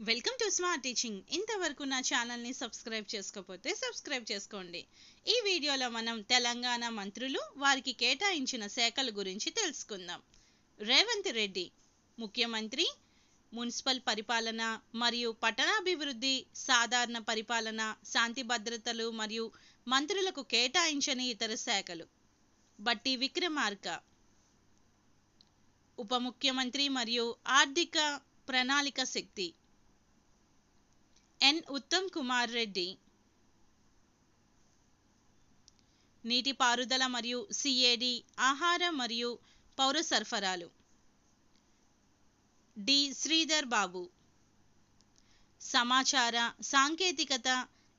Welcome to smart teaching ఇంతవరకు నా ఛానల్ని సబ్స్క్రైబ్ చేసుకోకపోతే సబ్స్క్రైబ్ చేసుకోండి. ఈ వీడియోలో మనం తెలంగాణ మంత్రులు వారికి కేటాయించిన శాఖల గురించి తెలుసుకుందాం. రేవంత్ రెడ్డి ముఖ్యమంత్రి మున్సిపల్ పరిపాలన మరియు పట్టణాభివృద్ధి సాధారణ పరిపాలన శాంతి భద్రతలు మరియు మంత్రులకు కేటాయించని ఇతర శాఖలు. బట్టి విక్రమార్క ఉప ముఖ్యమంత్రి మరియు ఆర్థిక ప్రణాళిక శక్తి ఎన్ ఉత్తమ్ కుమార్ రెడ్డి. నీటిపారుదల మరియు సిఏడి ఆహార మరియు పౌర సరఫరాలు. డి. శ్రీధర్ బాబు. సమాచార సాంకేతికత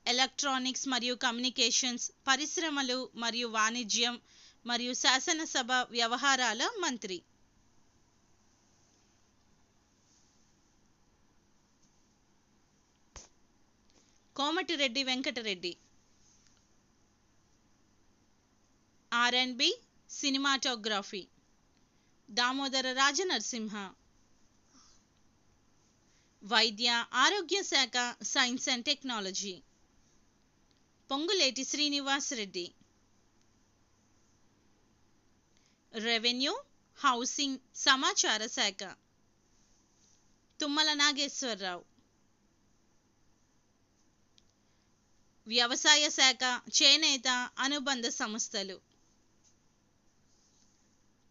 ఎలక్ట్రానిక్స్ మరియు కమ్యూనికేషన్స్ పరిశ్రమలు మరియు వాణిజ్యం మరియు శాసనసభ వ్యవహారాల మంత్రి. Komatireddy Venkatreddy. R N B cinematography. Damodara Rajanarasimha. వైద్య ఆరోగ్య శాఖ science and technology. Ponguleti Srinivas Reddy revenue housing సమాచార శాఖ. తుమ్మల నాగేశ్వరరావు. వ్యవసాయ శాఖ చేనేత అనుబంధ సంస్థలు.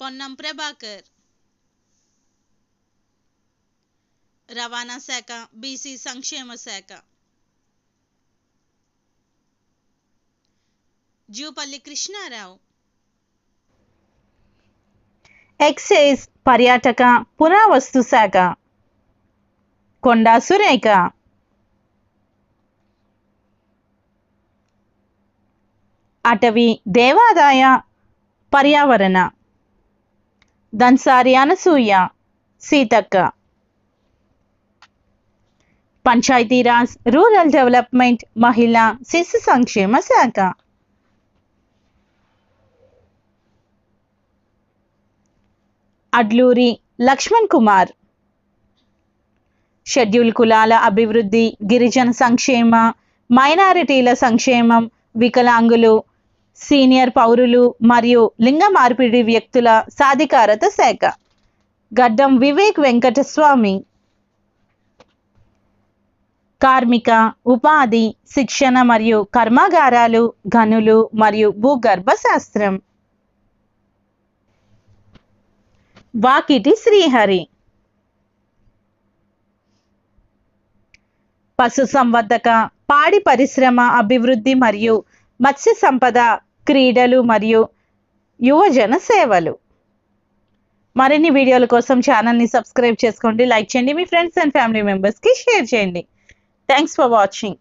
పొన్నం ప్రభాకర్. రవాణా శాఖ బీసీ సంక్షేమ శాఖ. జూపల్లి కృష్ణారావు. ఎక్సైజ్ పర్యాటక పురావస్తు శాఖ. కొండా సురేఖ. అటవీ దేవాదాయ పర్యావరణ. దన్సారి అనసూయ సీతక్క. పంచాయతీరాజ్ రూరల్ డెవలప్మెంట్ మహిళా శిశు సంక్షేమ శాఖ. అడ్లూరి లక్ష్మణ్ కుమార్. షెడ్యూల్ కులాల అభివృద్ధి గిరిజన సంక్షేమ మైనారిటీల సంక్షేమం వికలాంగులు సీనియర్ పౌరులు మరియు లింగ మార్పిడి వ్యక్తుల సాధికారత శాఖ. గడ్డం వివేక్ వెంకటస్వామి. కార్మిక ఉపాధి శిక్షణ మరియు కర్మాగారాలు గనులు మరియు భూగర్భ శాస్త్రం. వాకిటి శ్రీహరి. పశు సంవర్ధక పాడి పరిశ్రమ అభివృద్ధి మరియు మత్స్య సంపద క్రీడలు మరియు యువజన సేవలు. మరిన్ని వీడియోల కోసం ఛానల్ని సబ్స్క్రైబ్ చేసుకోండి లైక్ చేయండి మీ ఫ్రెండ్స్ అండ్ ఫ్యామిలీ మెంబర్స్కి షేర్ చేయండి. Thanks for watching